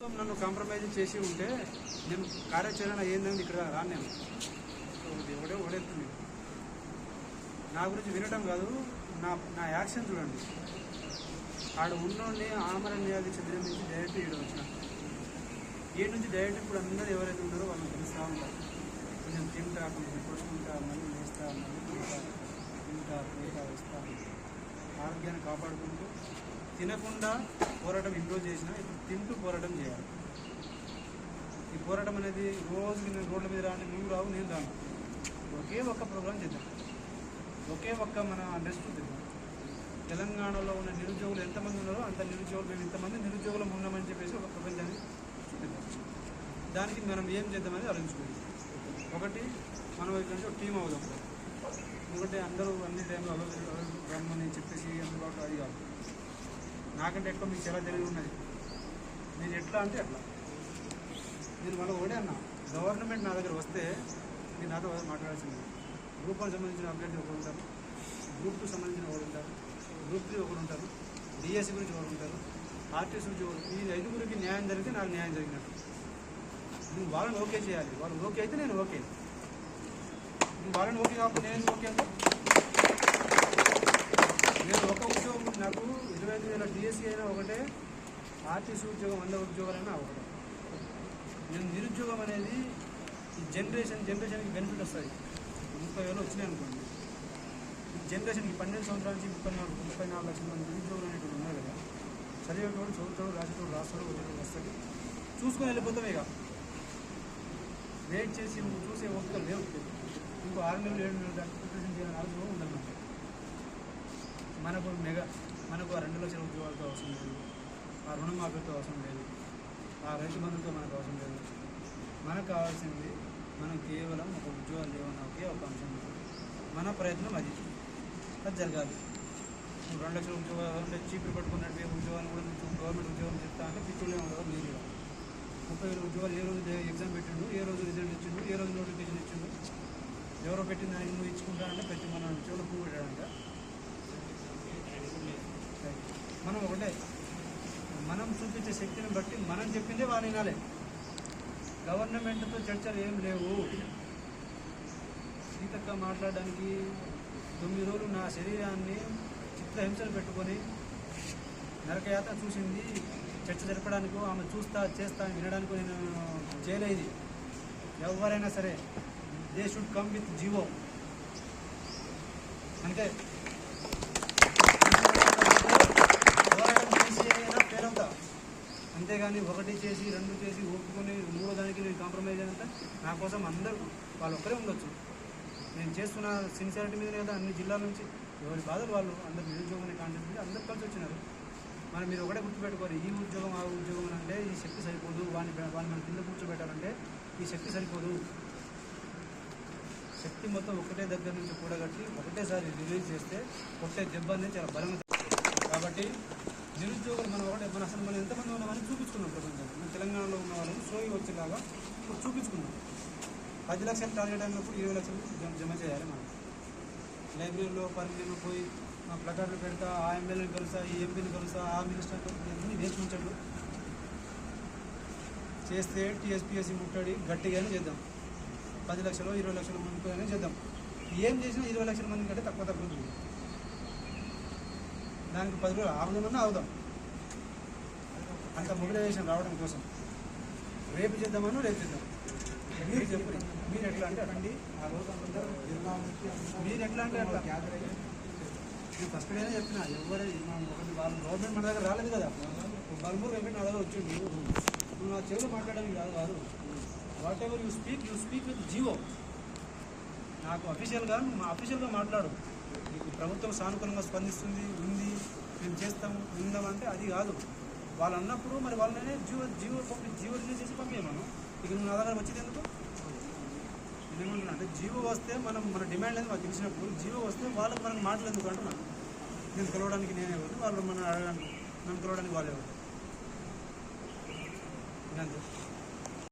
నన్ను కాంప్రమైజ్ చేసి ఉంటే నేను కార్యాచరణ ఏందని ఇక్కడ రాను నేను సో ఇది నా గురించి వినటం కాదు నా నా యాక్షన్ చూడండి. ఆడ ఉన్నోడిని ఆమర వ్యాధి చెందిన నుంచి డైరెక్ట్ ఈడ వచ్చిన. ఏ నుంచి డైరెక్ట్ ఇప్పుడు అందరూ ఎవరైతే ఉన్నారో వాళ్ళని తెలుస్తూ ఉంటారు. కొంచెం తింటా కొంచెం కొట్టుకుంటా మళ్ళీ వేస్తా మళ్ళీ తింటా తింటా తింటా వేస్తా. ఆరోగ్యాన్ని కాపాడుకుంటూ తినకుండా పోరాటం ఇంప్రూవ్ చేసినా ఇప్పుడు తింటూ పోరాటం చేయాలి. ఈ పోరాటం అనేది రోజుకి నేను రోడ్ల మీద రాని నువ్వు రావు నేను రాను. ఒకే ఒక్క ప్రోగ్రాం చేద్దాం. ఒకే ఒక్క మన అండర్స్టూడ్ చేద్దాం. తెలంగాణలో ఉన్న నిరుద్యోగులు ఎంతమంది ఉన్నారో అంత నిరుద్యోగులు మేము ఇంతమంది నిరుద్యోగులం ఉన్నామని చెప్పేసి ఒక ప్రపంచాన్ని చూపిద్దాం. దానికి మనం ఏం చేద్దామని ఆలోచించుకోండి ఒకటి మనం ఇక్కడ నుంచి ఒక టీం అవుదాం. ఎందుకంటే అందరూ అన్ని టైంలో అలో రమ్మని చెప్పేసి అందుబాటు అది కాదు. నాకంటే ఎక్కువ మీకు చాలా తెలివి ఉన్నది. నేను ఎట్లా అంటే అట్లా. నేను మళ్ళీ ఒకటే అన్నా గవర్నమెంట్ నా దగ్గర వస్తే నేను నాతో మాట్లాడాల్సింది. గ్రూప్ వన్ సంబంధించిన అభ్యర్థి ఒకరు ఉంటారు గ్రూప్ టూ సంబంధించిన ఒకరు ఉంటారు గ్రూప్ త్రీ ఒకరు ఉంటారు డిఎస్సి గురించి ఒకరు ఉంటారు ఆర్టీసీ గురించి ఒకరు ఈ ఐదుగురికి న్యాయం జరిగితే నాకు న్యాయం జరిగినట్టు. నువ్వు వాళ్ళని ఓకే చేయాలి. వాళ్ళు ఓకే అయితే నేను ఓకే. నువ్వు వాళ్ళని ఓకే కాకపోతే నేను ఓకే అంటే? నేను ఒక ఉద్యోగం నాకు ఇరవై ఐదు వేల డిఎస్సీ అయినా ఒకటే ఆర్టీసీ ఉద్యోగం వంద ఉద్యోగాలైనా ఒకటే. నేను నిరుద్యోగం అనేది ఈ జనరేషన్ జనరేషన్కి బెనిఫిట్ వస్తుంది. ముప్పై వేలు వచ్చినాయి అనుకోండి. ఈ జనరేషన్కి పన్నెండు సంవత్సరాల నుంచి ముప్పై నాలుగు ముప్పై నాలుగు లక్షల మంది నిరుద్యోగులు అనేటువంటి ఉన్నారు కదా చదివేటోడు చదువుతాడు రాసేటోడు రాస్తాడు వచ్చేటోడు వస్తాడు చూసుకొని వెళ్ళిపోతామే ఇక. వెయిట్ చేసి చూసే ఓపిక లేవు. ఇంకో ఆరు నెలలు ఏడు నెలలు దాకా ప్రిపరేషన్ చేయాలని ఆలోచన ఉందన్నమాట మనకు మెగా మనకు ఆ రెండు లక్షల ఉద్యోగాలతో అవసరం లేదు. ఆ రుణమాఫీతో అవసరం లేదు. ఆ రైతు బంధుతో మనకు అవసరం లేదు. మనకు కావాల్సింది మనం కేవలం ఒక ఉద్యోగాలు లేవన్న ఒకే ఒక అంశం. మన ప్రయత్నం అది. అది జరగాలి. రెండు లక్షల ఉద్యోగాలు అంటే చీపురు పట్టుకున్నట్టు ఉద్యోగాలు కూడా గవర్నమెంట్ ఉద్యోగం చెప్తా అంటే పిచ్చులే ఉండదు మీరు ముప్పై వేల ఉద్యోగాలు ఏ రోజు ఎగ్జామ్ పెట్టిండు ఏ రోజు రిజల్ట్ ఇచ్చిండు ఏ రోజు నోటిఫికేషన్ ఇచ్చిండు ఎవరో పెట్టిన దానికి నువ్వు ఇచ్చుకుంటా అంటే ప్రతి మన చెవులు పువ్వు పెట్టాడంట. మనం ఒకటే. మనం చూపించే శక్తిని బట్టి మనం చెప్పింది వాళ్ళు వినాలి. గవర్నమెంట్తో చర్చలు ఏం లేవు. సీతక్క మాట్లాడడానికి తొమ్మిది రోజులు నా శరీరాన్ని చిత్రహింసలు పెట్టుకొని నరకయాత్ర చూసింది. చర్చ జరపడానికి ఆమె చూస్తా చేస్తా వినడానికి నేను చేయలేదు ఎవరైనా సరే they should come with GO అంతే పోరాటం చేసి అయినా ఫెయిల్ అవుతా అంతేగాని ఒకటి చేసి రెండు చేసి ఒప్పుకొని మూడో దానికి నేను కాంప్రమైజ్ అయినంత నా కోసం అందరూ వాళ్ళు ఒక్కరే ఉండొచ్చు. నేను చేస్తున్న సిన్సియారిటీ మీద కదా అన్ని జిల్లాల నుంచి ఎవరి బాధలు వాళ్ళు అందరు నిరుద్యోగం కాన్సెప్ట్ మీద అందరు కలిసి వచ్చినారు. మరి మీరు ఒకటే గుర్తుపెట్టుకోవాలి ఈ ఉద్యోగం ఆ ఉద్యోగం అని అంటే ఈ శక్తి సరిపోదు వాడిని వాడిని మన కింద కూర్చోబెట్టాలంటే ఈ శక్తి సరిపోదు. శక్తి మొత్తం ఒకటే దగ్గర నుంచి కూడగట్టి ఒకటేసారి రిలీజ్ చేస్తే కొట్టే దెబ్బ అనేది చాలా బలంగా కాబట్టి నిరుద్యోగులు మనం ఒకటి మన అసలు మనం ఎంతమంది ఉన్నామని చూపించుకున్నాం ప్రపంచంలో మన తెలంగాణలో ఉన్న వాళ్ళని సోయి వచ్చేలాగా ఇప్పుడు చూపించుకున్నాం. పది లక్షలు టార్గెట్ అయినప్పుడు ఇరవై లక్షలు జమ జమ చేయాలి మనం. లైబ్రరీలో పరిమితిలో పోయి మా ప్లకార్డులు పెడతా ఆ ఎమ్మెల్యేని కలుసా ఈ ఎంపీని కలుసా ఆ మినిస్టర్ వేసి ఉంచడు చేస్తే టీఎస్పీఎస్సీ ముట్టడి గట్టిగానే చేద్దాం. పది లక్షలు ఇరవై లక్షల మందికైనా చేద్దాం. ఏం చేసినా ఇరవై లక్షల మంది కంటే తక్కువ తగ్గుతుంది దానికి పది రోజులు ఆగుదామన్నా ఆగుదాం అంత మొబిలైజేషన్ రావడం కోసం. రేపు చేద్దామను రేపు చేద్దాం. మీరు చెప్పు మీరు ఎట్లా అంటే అటండి ఆ రోజు అందరూ మీరు ఎట్లా అంటే అట్లా. నేను ఫస్ట్ డేనే చెప్పిన ఎవరు ఒకటి వాళ్ళు గవర్నమెంట్ మన దగ్గర రాలేదు కదా. బల్మూరు వెంకట నా దగ్గర వచ్చిండు. నువ్వు నా చెవులు మాట్లాడడానికి కాదు కాదు. Whatever you speak you speak with GO నాకు అఫీషియల్గా నువ్వు అఫీషియల్గా మాట్లాడు. నీకు ప్రభుత్వం సానుకూలంగా స్పందిస్తుంది ఉంది. మేము చేస్తాం ఉందామంటే అది కాదు. వాళ్ళు అన్నప్పుడు మరి వాళ్ళనే జీవో జీవో పంపి జీవో రిలీజ్ చేసి పంపించమను ఇక నువ్వు నా దగ్గర వచ్చేది ఎందుకు? నేనేమంటున్నా అంటే జీవో వస్తే మనం మన డిమాండ్ అనేది మాకు తెలిసినప్పుడు జీవో వస్తే వాళ్ళకి మనకు మాటలు ఎందుకు అంటున్నాను నేను కలవడానికి నేనే వాళ్ళు మనం అడగడానికి నన్ను కలవడానికి వాళ్ళే ఎవరు?